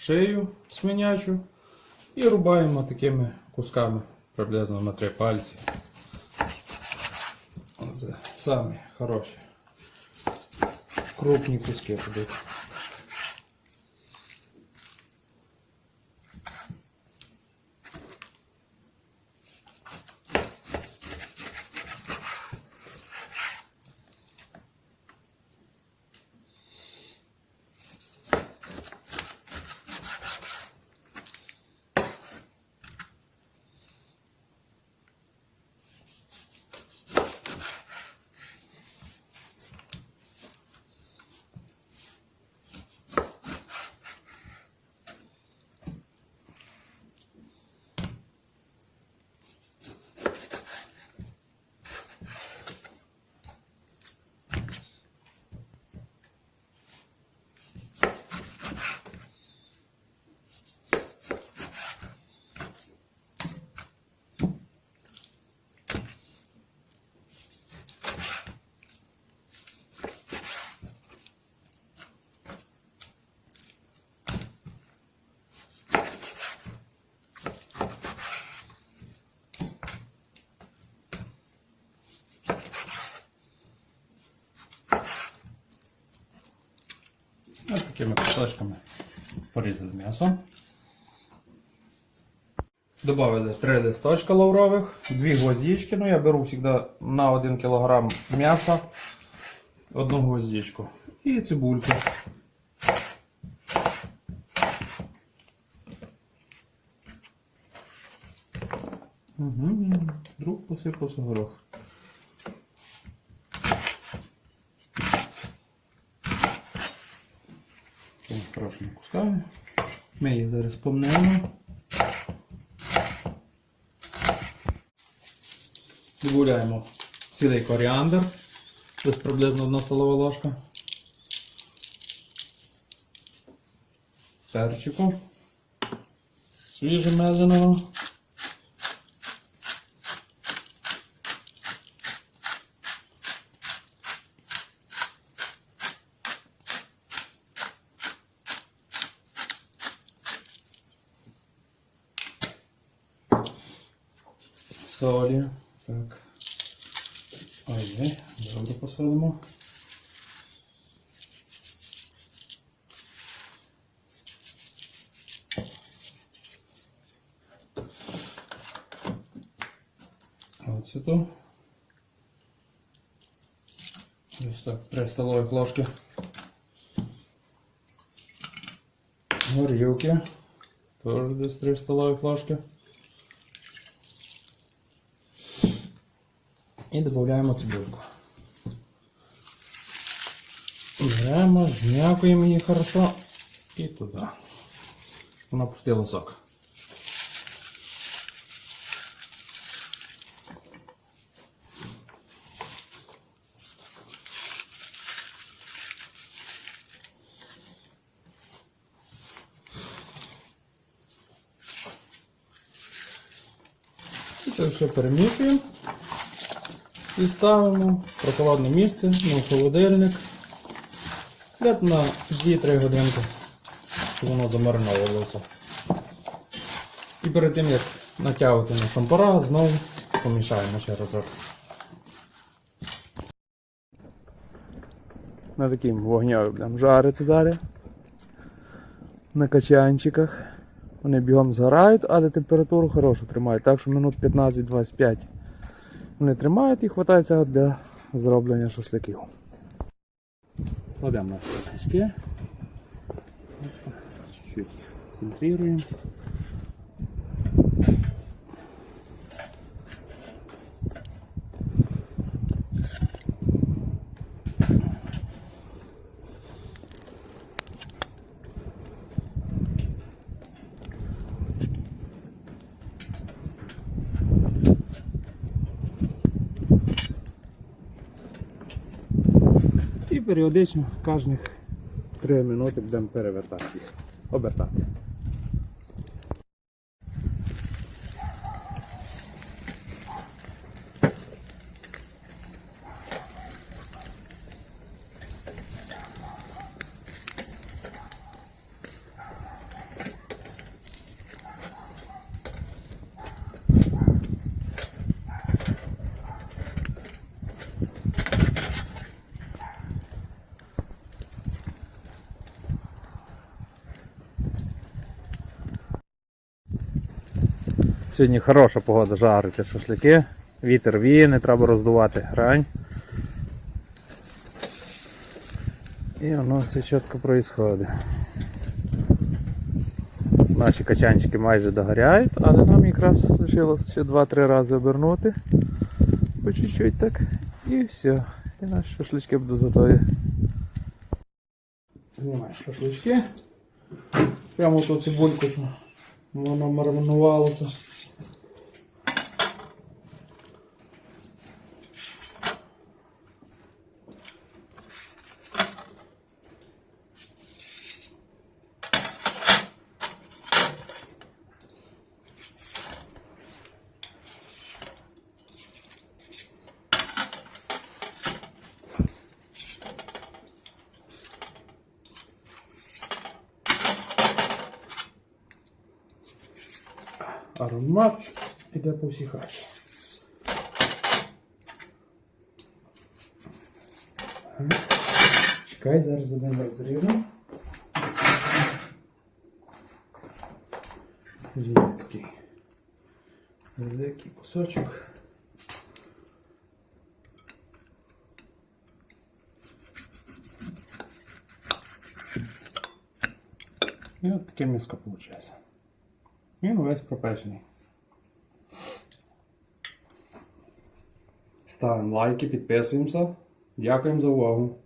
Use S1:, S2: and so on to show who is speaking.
S1: шию свинячу і рубаємо такими кусками приблизно на три пальці. Оце самі хороші. Крупні куски будуть. Ось такими кусочками порізали м'ясо. Добавили 3 листочка лаврових, 2 гвоздички. Ну, я беру завжди на 1 кг м'яса одну гвоздичку. І цибульку. Угу. Друг посипався горох. Такими хорошими кусками. Ми їх зараз помнемо. Додаємо цілий коріандр. Десь приблизно одна столова ложка. Перчику. Свіжемеленого. Солі. Так. Ой, добре посолимо. Оцету. Ось так, 3 столових ложки. Горілки. Теж десь 3 столових ложки. І додаємо цибульку. Беремо, жмякуємо її хорошо і туди. Вона пустила сок. Це все перемішуємо. І ставимо в прохолодне місце, в холодильник. На 2-3 годинки, щоб воно замариновувалося. І перед тим як натягувати на шампура, знову помішаємо ще разок. На таким вогню будемо жарити зараз. На качанчиках. Вони бігом згорають, але температуру хорошу тримають, так що минут 15-25 вони тримають і хватаються для зроблення шашликів. Кладемо наші шашлички. Чуть-чуть центруємо. Періодично кожних 3 минути будемо перевертати їх. Обертати.
S2: Сьогодні хороша погода жарити шашлики. Вітер віє, не треба роздувати грань. І воно все чітко проїсходить. Наші качанчики майже догоряють, але нам якраз лишилося ще 2-3 рази обернути. По чуть-чуть так. І все. І наші шашлички будуть готові.
S1: Знімаєш шашлички. Прямо ту цибульку, що воно маринувалося. Аромат іде по всій хаті. Чекай, зараз один розрівну. Є такий великий кусочок. І от таке м'яско виходить. Він увесь пропечений. Ставимо лайки, підписуємося. Дякуємо за увагу.